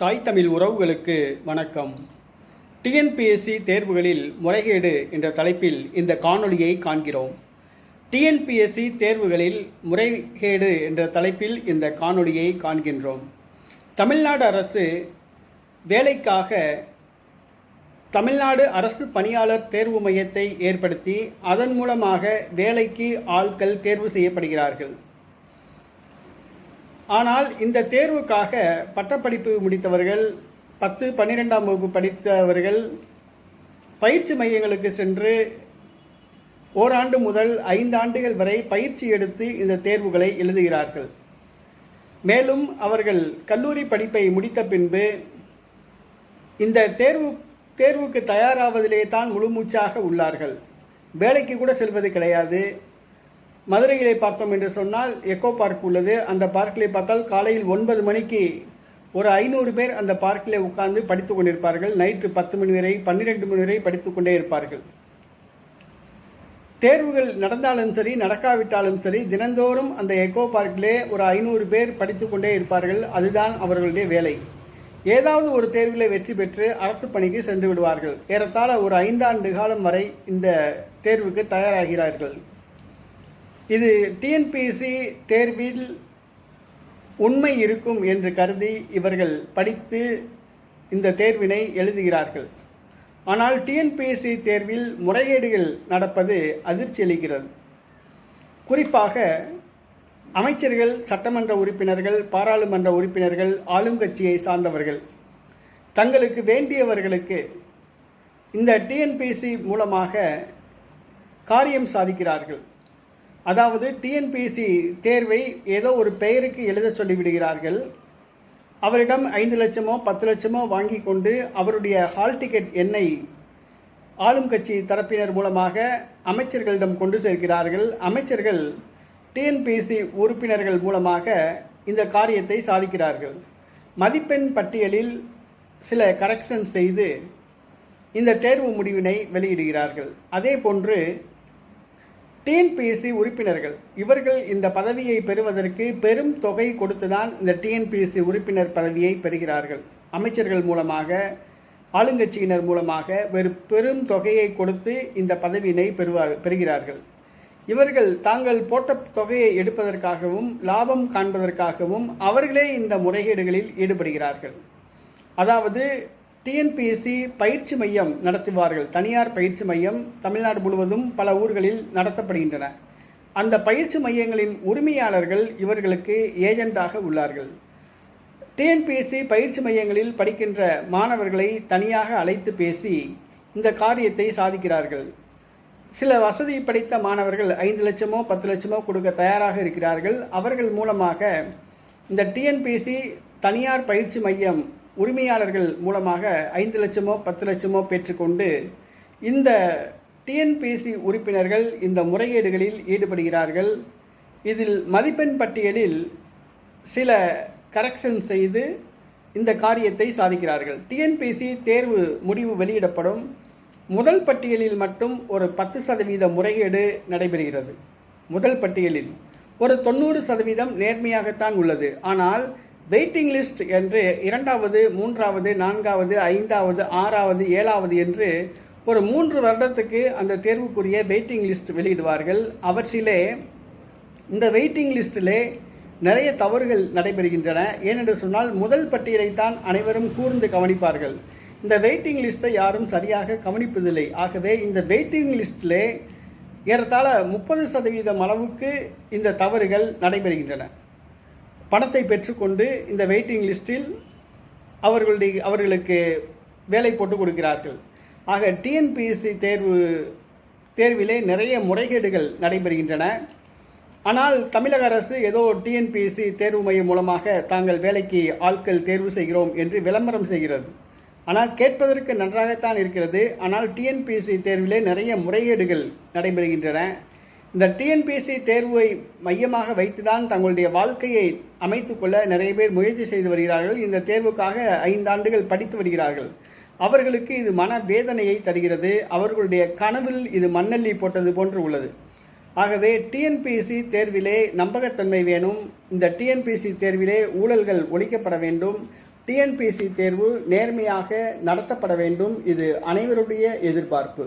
தாய் தமிழ் உறவுகளுக்கு வணக்கம். டிஎன்பிஎஸ்சி தேர்வுகளில் முறைகேடு என்ற தலைப்பில் இந்த காணொளியை காண்கிறோம். டிஎன்பிஎஸ்சி தேர்வுகளில் முறைகேடு என்ற தலைப்பில் இந்த காணொளியை காண்கின்றோம். தமிழ்நாடு அரசு வேலைக்காக தமிழ்நாடு அரசு பணியாளர் தேர்வு மையத்தை ஏற்படுத்தி அதன் மூலமாக வேலைக்கு ஆட்கள் தேர்வு செய்யப்படுகிறார்கள். ஆனால் இந்த தேர்வுக்காக பட்டப்படிப்பு முடித்தவர்கள் பத்து பன்னிரெண்டாம் வகுப்பு படித்தவர்கள் பயிற்சி மையங்களுக்கு சென்று ஓராண்டு முதல் ஐந்து ஆண்டுகள் வரை பயிற்சி எடுத்து இந்த தேர்வுகளை எழுதுகிறார்கள். மேலும் அவர்கள் கல்லூரி படிப்பை முடித்த பின்பு இந்த தேர்வு தேர்வுக்கு தயாராவதிலே தான் முழுமூச்சாக உள்ளார்கள். வேலைக்கு கூட செல்வது கிடையாது. மதுரையிலே பார்த்தோம் என்று சொன்னால் எக்கோ பார்க் உள்ளது. அந்த பார்க்கிலே பார்த்தால் காலையில் ஒன்பது மணிக்கு ஒரு ஐநூறு பேர் அந்த பார்க்கிலே உட்கார்ந்து படித்து கொண்டிருப்பார்கள். நைட்டு பத்து மணி வரை பன்னிரெண்டு மணி வரை படித்து கொண்டே இருப்பார்கள். தேர்வுகள் நடந்தாலும் சரி நடக்காவிட்டாலும் சரி தினந்தோறும் அந்த எக்கோ பார்க்கிலே ஒரு ஐநூறு பேர் படித்து கொண்டே இருப்பார்கள். அதுதான் அவர்களுடைய வேலை. ஏதாவது ஒரு தேர்வில் வெற்றி பெற்று அரசு பணிக்கு சென்று விடுவார்கள். ஏறத்தாழ ஒரு ஐந்தாண்டு காலம் வரை இந்த தேர்வுக்கு தயாராகிறார்கள். இது டிஎன்பிஎஸ்சி தேர்வில் உண்மை இருக்கும் என்று கருதி இவர்கள் படித்து இந்த தேர்வினை எழுதுகிறார்கள். ஆனால் டிஎன்பிஎஸ்சி தேர்வில் முறைகேடுகள் நடப்பது அதிர்ச்சி அளிக்கிறது. குறிப்பாக அமைச்சர்கள் சட்டமன்ற உறுப்பினர்கள் பாராளுமன்ற உறுப்பினர்கள் ஆளும் கட்சியை சார்ந்தவர்கள் தங்களுக்கு வேண்டியவர்களுக்கு இந்த டிஎன்பிஎஸ்சி மூலமாக காரியம் சாதிக்கிறார்கள். அதாவது டிஎன்பிஎஸ்சி தேர்வை ஏதோ ஒரு பெயருக்கு எழுத சொல்லிவிடுகிறார்கள். அவரிடம் ஐந்து லட்சமோ பத்து லட்சமோ வாங்கி கொண்டு அவருடைய ஹால் டிக்கெட் எண்ணை ஆளும் கட்சி தரப்பினர் மூலமாக அமைச்சர்களிடம் கொண்டு சேர்க்கிறார்கள். அமைச்சர்கள் டிஎன்பிஎஸ்சி உறுப்பினர்கள் மூலமாக இந்த காரியத்தை சாதிக்கிறார்கள். மதிப்பெண் பட்டியலில் சில கரெக்ஷன் செய்து இந்த தேர்வு முடிவினை வெளியிடுகிறார்கள். அதே போன்று டிஎன்பிஎஸ்சி உறுப்பினர்கள். இவர்கள் இந்த பதவியை பெறுவதற்கு பெரும் தொகை கொடுத்துதான் இந்த டிஎன்பிஎஸ்சி உறுப்பினர் பதவியை பெறுகிறார்கள். அமைச்சர்கள் மூலமாக ஆளுங்கட்சியினர் மூலமாக வெறு பெரும் தொகையை கொடுத்து இந்த பதவியினை பெறுவார் பெறுகிறார்கள். இவர்கள் தாங்கள் போட்ட தொகையை எடுப்பதற்காகவும் லாபம் காண்பதற்காகவும் அவர்களே இந்த முறைகேடுகளில் ஈடுபடுகிறார்கள். அதாவது டிஎன்பிஎஸ்சி பயிற்சி மையம் நடத்துவார்கள். தனியார் பயிற்சி மையம் தமிழ்நாடு முழுவதும் பல ஊர்களில் நடத்தப்படுகின்றன. அந்த பயிற்சி மையங்களின் உரிமையாளர்கள் இவர்களுக்கு ஏஜெண்டாக உள்ளார்கள். டிஎன்பிஎஸ்சி பயிற்சி மையங்களில் படிக்கின்ற மாணவர்களை தனியாக அழைத்து பேசி இந்த காரியத்தை சாதிக்கிறார்கள். சில வசதி படைத்த மாணவர்கள் ஐந்து லட்சமோ பத்து லட்சமோ கொடுக்க தயாராக இருக்கிறார்கள். அவர்கள் மூலமாக இந்த டிஎன்பிஎஸ்சி தனியார் பயிற்சி மையம் உரிமையாளர்கள் மூலமாக ஐந்து லட்சமோ பத்து லட்சமோ பெற்றுக்கொண்டு இந்த டிஎன்பிஎஸ்சி உறுப்பினர்கள் இந்த முறைகேடுகளில் ஈடுபடுகிறார்கள். இதில் மதிப்பெண் பட்டியலில் சில கரெக்ஷன் செய்து இந்த காரியத்தை சாதிக்கிறார்கள். டிஎன்பிஎஸ்சி தேர்வு முடிவு வெளியிடப்படும். முதல் பட்டியலில் மட்டும் ஒரு பத்து சதவீத முறைகேடு நடைபெறுகிறது. முதல் பட்டியலில் ஒரு தொண்ணூறு சதவீதம் நேர்மையாகத்தான் உள்ளது. ஆனால் வெயிட்டிங் லிஸ்ட் என்று இரண்டாவது மூன்றாவது நான்காவது ஐந்தாவது ஆறாவது ஏழாவது என்று ஒரு மூன்று வருடத்துக்கு அந்த தேர்வுக்குரிய வெயிட்டிங் லிஸ்ட் வெளியிடுவார்கள். அவற்றிலே இந்த வெயிட்டிங் லிஸ்ட்டிலே நிறைய தவறுகள் நடைபெறுகின்றன. ஏனென்று சொன்னால் முதல் பட்டியலைத்தான் அனைவரும் கூர்ந்து கவனிப்பார்கள். இந்த வெயிட்டிங் லிஸ்ட்டை யாரும் சரியாக கவனிப்பதில்லை. ஆகவே இந்த வெயிட்டிங் லிஸ்ட்டிலே ஏறத்தாழ முப்பது சதவீதம் அளவுக்கு இந்த தவறுகள் நடைபெறுகின்றன. பணத்தை பெற்றுக்கொண்டு இந்த வெயிட்டிங் லிஸ்டில் அவர்களுடைய அவர்களுக்கு வேலை போட்டு கொடுக்கிறார்கள். ஆக டிஎன்பிஎஸ்சி தேர்வு தேர்விலே நிறைய முறைகேடுகள் நடைபெறுகின்றன. ஆனால் தமிழக அரசு ஏதோ டிஎன்பிஎஸ்சி தேர்வு மையம் மூலமாக தாங்கள் வேலைக்கு ஆட்கள் தேர்வு செய்கிறோம் என்று விளம்பரம் செய்கிறது. ஆனால் கேட்பதற்கு நன்றாகத்தான் இருக்கிறது. ஆனால் டிஎன்பிஎஸ்சி தேர்விலே நிறைய முறைகேடுகள் நடைபெறுகின்றன. இந்த டிஎன்பிஎஸ்சி தேர்வை மையமாக வைத்துதான் தங்களுடைய வாழ்க்கையை அமைத்துக்கொள்ள நிறைய பேர் முயற்சி செய்து வருகிறார்கள். இந்த தேர்வுக்காக ஐந்தாண்டுகள் படித்து வருகிறார்கள். அவர்களுக்கு இது மன வேதனையை தருகிறது. அவர்களுடைய கனவில் இது மண்ணல்லி போட்டது போன்று உள்ளது. ஆகவே டிஎன்பிஎஸ்சி தேர்விலே நம்பகத்தன்மை வேணும். இந்த டிஎன்பிஎஸ்சி தேர்விலே ஊழல்கள் ஒழிக்கப்பட வேண்டும். டிஎன்பிஎஸ்சி தேர்வு நேர்மையாக நடத்தப்பட வேண்டும். இது அனைவருடைய எதிர்பார்ப்பு.